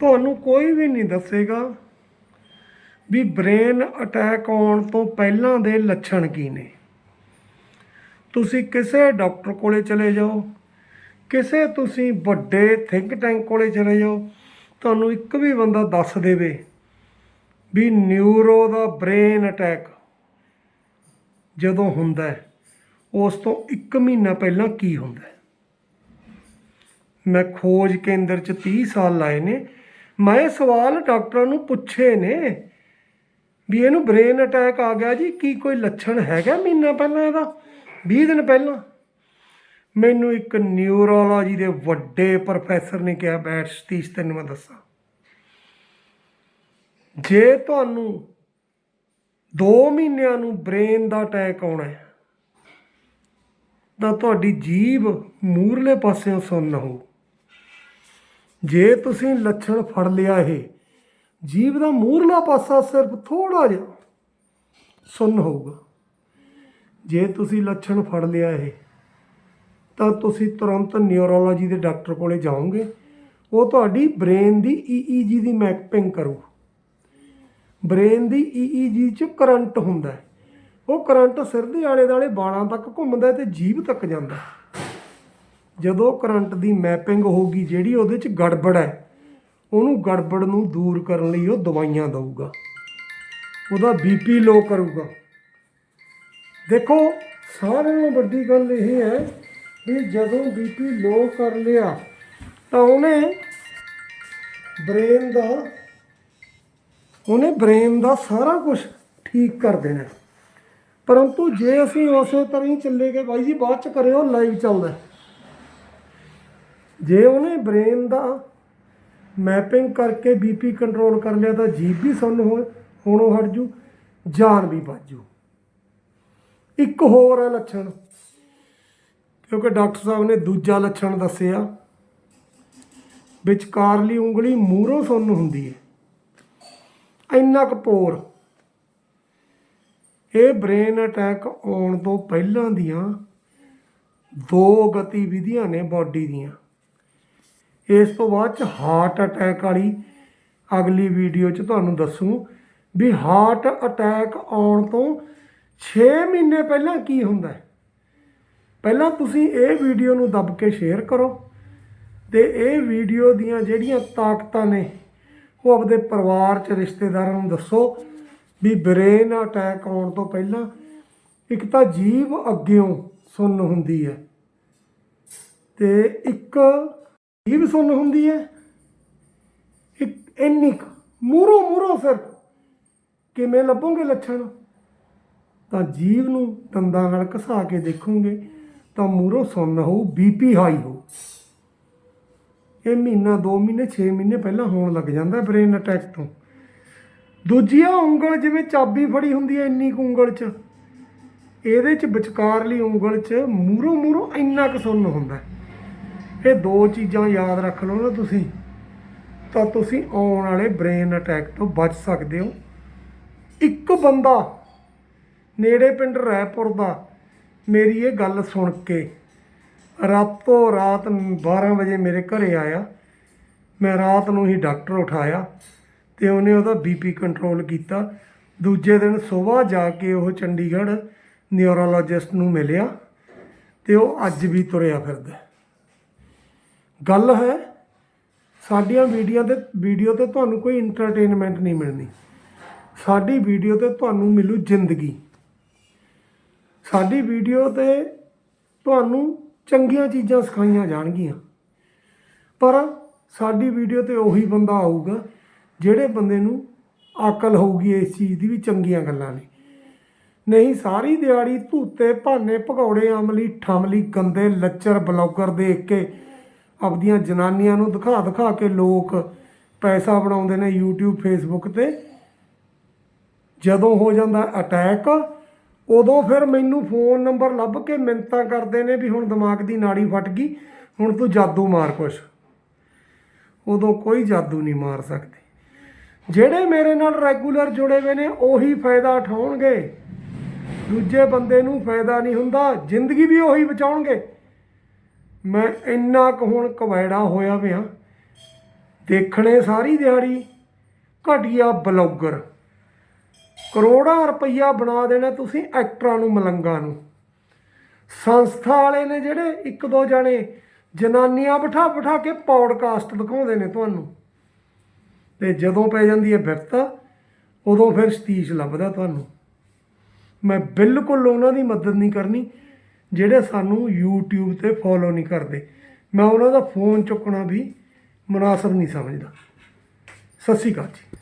ਤੁਹਾਨੂੰ ਕੋਈ ਵੀ ਨਹੀਂ ਦੱਸੇਗਾ ਵੀ ਬ੍ਰੇਨ ਅਟੈਕ ਆਉਣ ਤੋਂ ਪਹਿਲਾਂ ਦੇ ਲੱਛਣ ਕੀ ਨੇ। ਤੁਸੀਂ ਕਿਸੇ ਡਾਕਟਰ ਕੋਲੇ ਚਲੇ ਜਾਓ, ਕਿਸੇ ਤੁਸੀਂ ਵੱਡੇ ਥਿੰਕ ਟੈਂਕ ਕੋਲੇ ਚਲੇ ਜਾਓ, ਤੁਹਾਨੂੰ ਇੱਕ ਵੀ ਬੰਦਾ ਦੱਸ ਦੇਵੇ ਵੀ ਨਿਊਰੋ ਦਾ ਬ੍ਰੇਨ ਅਟੈਕ ਜਦੋਂ ਹੁੰਦਾ ਉਸ ਤੋਂ 1 ਮਹੀਨਾ ਪਹਿਲਾਂ ਕੀ ਹੁੰਦਾ ਮੈਂ ਖੋਜ ਕੇਂਦਰ ਚ 30 ਸਾਲ ਲਾਏ ਨੇ ਮੈਂ ਸਵਾਲ ਡਾਕਟਰਾਂ ਨੂੰ ਪੁੱਛੇ ਨੇ ਵੀ ਇਹਨੂੰ ਬ੍ਰੇਨ ਅਟੈਕ ਆ ਗਿਆ ਜੀ, ਕੀ ਕੋਈ ਲੱਛਣ ਹੈਗਾ ਮਹੀਨਾ ਪਹਿਲਾਂ ਇਹਦਾ? 20 ਦਿਨ ਪਹਿਲਾਂ। ਮੈਨੂੰ ਇੱਕ ਨਿਊਰੋਲੋਜੀ ਦੇ ਵੱਡੇ ਪ੍ਰੋਫੈਸਰ ਨੇ ਕਿਹਾ, ਬੈਠ ਸਤੀਸ਼, ਤੈਨੂੰ ਮੈਂ ਦੱਸਾਂ। ਜੇ ਤੁਹਾਨੂੰ 2 ਮਹੀਨਿਆਂ ਨੂੰ ਬ੍ਰੇਨ ਦਾ ਅਟੈਕ ਆਉਣਾ ਹੈ, ਤਾਂ ਤੁਹਾਡੀ ਜੀਭ ਮੂਰਲੇ ਪਾਸਿਓਂ ਸੁੰਨ ਹੋ ਜੇ ਤੁਸੀਂ ਲੱਛਣ ਫੜ ਲਿਆ ਇਹ ਜੀਭ ਦਾ ਮੂਰਲਾ ਪਾਸਾ ਸਿਰਫ ਥੋੜਾ ਜਿਹਾ ਸੁੰਨ ਹੋਊਗਾ। ਜੇ ਤੁਸੀਂ ਲੱਛਣ ਫੜ ਲਿਆ ਇਹ, ਤਾਂ ਤੁਸੀਂ ਤੁਰੰਤ ਨਿਊਰੋਲੋਜੀ ਦੇ ਡਾਕਟਰ ਕੋਲੇ ਜਾਓਗੇ। ਉਹ ਤੁਹਾਡੀ ਬ੍ਰੇਨ ਦੀ ਈਈਜੀ ਦੀ ਮੈਪਿੰਗ ਕਰੂ ਬ੍ਰੇਨ ਦੀ ਈਈਜੀ ਚ ਕਰੰਟ ਹੁੰਦਾ ਹੈ। ਉਹ ਕਰੰਟ ਸਿਰ ਦੇ ਆਲੇ ਦਾਲੇ ਬਾਲਾਂ ਤੱਕ ਘੁੰਮਦਾ ਹੈ ਤੇ ਜੀਭ ਤੱਕ ਜਾਂਦਾ ਜਦੋਂ ਕਰੰਟ ਦੀ ਮੈਪਿੰਗ ਹੋਊਗੀ, ਜਿਹੜੀ ਉਹਦੇ ਚ ਗੜਬੜ ਹੈ, ਉਹਨੂੰ ਗੜਬੜ ਨੂੰ ਦੂਰ ਕਰਨ ਲਈ ਉਹ ਦਵਾਈਆਂ ਦਊਗਾ। ਉਹਦਾ ਬੀਪੀ ਲੋ ਕਰੂਗਾ। ਦੇਖੋ, ਸਾਰਿਆਂ ਨਾਲੋਂ ਵੱਡੀ ਗੱਲ ਇਹ ਹੈ ਵੀ ਜਦੋਂ ਬੀਪੀ ਲੋ ਕਰ ਲਿਆ, ਤਾਂ ਉਹਨੇ ਬ੍ਰੇਨ ਦਾ, ਉਹਨੇ ਬ੍ਰੇਨ ਦਾ ਸਾਰਾ ਕੁਝ ਠੀਕ ਕਰ ਦੇਣਾ। ਪਰੰਤੂ ਜੇ ਅਸੀਂ ਉਸੇ ਤਰ੍ਹਾਂ ਹੀ ਚੱਲੇ ਗਏ, ਬਾਈ ਜੀ, ਬਾਅਦ ਚ ਕਰਿਓ ਲਾਈਵ ਚੱਲਦਾ। ਜੇ ਉਹਨੇ ਬ੍ਰੇਨ ਦਾ ਮੈਪਿੰਗ ਕਰਕੇ ਬੀਪੀ ਕੰਟਰੋਲ ਕਰ ਲਿਆ ਤਾਂ ਜੀਭ ਵੀ ਸੁੰਨ ਹੋ ਹੋਣੋਂ ਹਟ ਜੂ, ਜਾਨ ਵੀ ਬਚ ਜੂ। ਇੱਕ ਹੋਰ ਹੈ ਲੱਛਣ, ਕਿਉਂਕਿ ਡਾਕਟਰ ਸਾਹਿਬ ਨੇ ਦੂਜਾ ਲੱਛਣ ਦੱਸਿਆ, ਵਿਚਕਾਰਲੀ ਉਂਗਲੀ ਮੂਹਰੋਂ ਸੁੰਨ ਹੁੰਦੀ ਹੈ। ਇੰਨਾ ਕਪੋਰ ਇਹ ਬ੍ਰੇਨ ਅਟੈਕ ਆਉਣ ਤੋਂ ਪਹਿਲਾਂ ਦੀਆਂ ਦੋ ਗਤੀਵਿਧੀਆਂ ਨੇ ਬਾਡੀ ਦੀਆਂ। ਇਸ ਤੋਂ ਬਾਅਦ ਚ ਹਾਰਟ ਅਟੈਕ ਵਾਲੀ ਅਗਲੀ ਵੀਡੀਓ ਚ ਤੁਹਾਨੂੰ ਦੱਸੂ ਵੀ ਹਾਰਟ ਅਟੈਕ ਆਉਣ ਤੋਂ 6 ਮਹੀਨੇ ਪਹਿਲਾਂ ਕੀ ਹੁੰਦਾ ਹੈ। ਪਹਿਲਾਂ ਤੁਸੀਂ ਇਹ ਵੀਡੀਓ ਨੂੰ ਦੱਬ ਕੇ ਸ਼ੇਅਰ ਕਰੋ ਤੇ ਇਹ ਵੀਡੀਓ ਦੀਆਂ ਜਿਹੜੀਆਂ ਤਾਕਤਾਂ ਨੇ, ਉਹ ਆਪਦੇ ਪਰਿਵਾਰ ਚ, ਰਿਸ਼ਤੇਦਾਰਾਂ ਨੂੰ ਦੱਸੋ ਵੀ ਬ੍ਰੇਨ ਅਟੈਕ ਆਉਣ ਤੋਂ ਪਹਿਲਾਂ ਇੱਕ ਤਾਂ ਜੀਵ ਅੱਗਿਓਂ ਸੁੰਨ ਹੁੰਦੀ ਹੈ ਤੇ ਇੱਕ ਜੀਭ ਸੁੰਨ ਹੁੰਦੀ ਹੈ ਇੱਕ ਇੰਨੀ ਕੁ ਮੂਰੋਂ ਮੂਰੋਂ ਫਿਰ ਕਿਵੇਂ ਲੱਭੋਗੇ ਲੱਛਣ? ਤਾਂ ਜੀਵ ਨੂੰ ਦੰਦਾਂ ਨਾਲ ਘਸਾ ਕੇ ਦੇਖੋਗੇ, ਤਾਂ ਮੂਰੋਂ ਸੁੰਨ ਹੋਊ, ਬੀਪੀ ਹਾਈ ਹੋ ਇਹ ਮਹੀਨਾ 2 ਮਹੀਨੇ 6 ਮਹੀਨੇ ਪਹਿਲਾਂ ਹੋਣ ਲੱਗ ਜਾਂਦਾ ਬ੍ਰੇਨ ਅਟੈਕ ਤੋਂ। ਦੂਜੀ ਆ ਉਂਗਲ ਜਿਵੇਂ ਚਾਬੀ ਫੜੀ ਹੁੰਦੀ ਹੈ ਇੰਨੀ ਕੁ ਉਂਗਲ 'ਚ, ਇਹਦੇ 'ਚ ਵਿਚਕਾਰਲੀ ਉਂਗਲ 'ਚ ਮੂਰੋਂ ਮੂਰੋਂ ਇੰਨਾ ਕੁ ਸੁੰਨ ਹੁੰਦਾ ਇਹ ਦੋ ਚੀਜ਼ਾਂ ਯਾਦ ਰੱਖ ਲਓ ਨਾ ਤੁਸੀਂ, ਤਾਂ ਤੁਸੀਂ ਆਉਣ ਵਾਲੇ ਬ੍ਰੇਨ ਅਟੈਕ ਤੋਂ ਬਚ ਸਕਦੇ ਹੋ। ਇੱਕ ਬੰਦਾ ਨੇੜੇ ਪਿੰਡ ਰਾਏਪੁਰ ਦਾ, ਮੇਰੀ ਇਹ ਗੱਲ ਸੁਣ ਕੇ ਰਾਤੋਂ ਰਾਤ 12 ਵਜੇ ਮੇਰੇ ਘਰੇ ਆਇਆ। ਮੈਂ ਰਾਤ ਨੂੰ ਹੀ ਡਾਕਟਰ ਉਠਾਇਆ ਤੇ ਉਹਨੇ ਉਹਦਾ ਬੀਪੀ ਕੰਟਰੋਲ ਕੀਤਾ। ਦੂਜੇ ਦਿਨ ਸਵੇਰ ਜਾ ਕੇ ਉਹ ਚੰਡੀਗੜ੍ਹ ਨਿਊਰੋਲੋਜਿਸਟ ਨੂੰ ਮਿਲਿਆ ਤੇ ਉਹ ਅੱਜ ਵੀ ਤੁਰਿਆ ਫਿਰਦਾ। ਗੱਲ ਹੈ, ਸਾਡੀਆਂ ਵੀਡੀਓ ਤੇ ਵੀਡੀਓ ਤੇ ਤੁਹਾਨੂੰ ਕੋਈ ਇੰਟਰਟੇਨਮੈਂਟ ਨਹੀਂ ਮਿਲਣੀ। ਸਾਡੀ ਵੀਡੀਓ ਤੇ ਤੁਹਾਨੂੰ ਮਿਲੂ ਜ਼ਿੰਦਗੀ। ਸਾਡੀ ਵੀਡੀਓ ਤੇ ਤੁਹਾਨੂੰ ਚੰਗੀਆਂ ਚੀਜ਼ਾਂ ਸਿਖਾਈਆਂ ਜਾਣਗੀਆਂ। ਪਰ ਸਾਡੀ ਵੀਡੀਓ ਤੇ ਉਹੀ ਬੰਦਾ ਆਊਗਾ, ਜਿਹੜੇ ਬੰਦੇ ਨੂੰ ਅਕਲ ਹੋਊਗੀ ਇਸ ਚੀਜ਼ ਦੀ ਵੀ ਚੰਗੀਆਂ ਗੱਲਾਂ ਨੇ। ਨਹੀਂ, ਸਾਰੀ ਦਿਹਾੜੀ ਧੂਤੇ, ਭਾਨੇ, ਭਗੌੜੇ ਅਮਲੀ ਠਮਲੀ, ਗੰਦੇ, ਲੱਚਰ, ਬਲੌਗਰ ਦੇਖ ਕੇ ਆਪਦੀਆਂ ਜਨਾਨੀਆਂ ਨੂੰ ਦਿਖਾ ਦਿਖਾ ਕੇ ਲੋਕ ਪੈਸਾ ਬਣਾਉਂਦੇ ਨੇ YouTube, Facebook ਤੇ। ਜਦੋਂ ਹੋ ਜਾਂਦਾ ਅਟੈਕ ਉਦੋਂ ਫਿਰ ਮੈਨੂੰ ਫੋਨ ਨੰਬਰ ਲੱਭ ਕੇ ਮਿੰਤਾਂ ਕਰਦੇ ਨੇ ਵੀ ਹੁਣ ਦਿਮਾਗ ਦੀ ਨਾੜੀ ਫਟ ਗਈ, ਹੁਣ ਤੂੰ ਜਾਦੂ ਮਾਰ ਕੁਛ। ਉਦੋਂ ਕੋਈ ਜਾਦੂ ਨਹੀਂ ਮਾਰ ਸਕਦੇ। ਜਿਹੜੇ ਮੇਰੇ ਨਾਲ ਰੈਗੂਲਰ ਜੁੜੇ ਹੋਏ ਨੇ, ਉਹੀ ਫਾਇਦਾ ਉਠਾਉਣਗੇ। ਦੂਜੇ ਬੰਦੇ ਨੂੰ ਫਾਇਦਾ ਨਹੀਂ ਹੁੰਦਾ, ਜ਼ਿੰਦਗੀ ਵੀ ਉਹੀ ਬਚਾਉਣਗੇ। ਮੈਂ ਇੰਨਾ ਕੁ ਹੁਣ ਕਵੈੜਾ ਹੋਇਆ ਪਿਆ। ਦੇਖਣੇ ਸਾਰੀ ਦਿਹਾੜੀ ਘਟੀਆ ਬਲੌਗਰ। ਕਰੋੜਾਂ ਰੁਪਈਆ ਬਣਾ ਦੇਣਾ ਤੁਸੀਂ ਐਕਟਰਾਂ ਨੂੰ, ਮਲੰਗਾ ਨੂੰ। ਸੰਸਥਾ ਵਾਲੇ ਨੇ ਜਿਹੜੇ ਇੱਕ ਦੋ ਜਾਣੇ ਜਨਾਨੀਆਂ ਬਿਠਾ ਬਿਠਾ ਕੇ ਪੌਡਕਾਸਟ ਦਿਖਾਉਂਦੇ ਨੇ ਤੁਹਾਨੂੰ। ਤੇ ਜਦੋਂ ਪੈ ਜਾਂਦੀ ਹੈ ਬਿਪਤ ਉਦੋਂ ਫਿਰ ਸਤੀਸ਼ ਲੱਭਦਾ ਤੁਹਾਨੂੰ। ਮੈਂ ਬਿਲਕੁਲ ਉਹਨਾਂ ਦੀ ਮਦਦ ਨਹੀਂ ਕਰਨੀ। ਜਿਹੜੇ ਸਾਨੂੰ YouTube ਤੇ ਫੋਲੋ ਨਹੀਂ ਕਰਦੇ। ਮੈਂ ਉਹਨਾਂ ਦਾ ਫੋਨ ਚੁੱਕਣਾ ਵੀ ਮੁਨਾਸਬ ਨਹੀਂ ਸਮਝਦਾ। ਸਤਿ ਸ਼੍ਰੀ ਅਕਾਲ ਜੀ।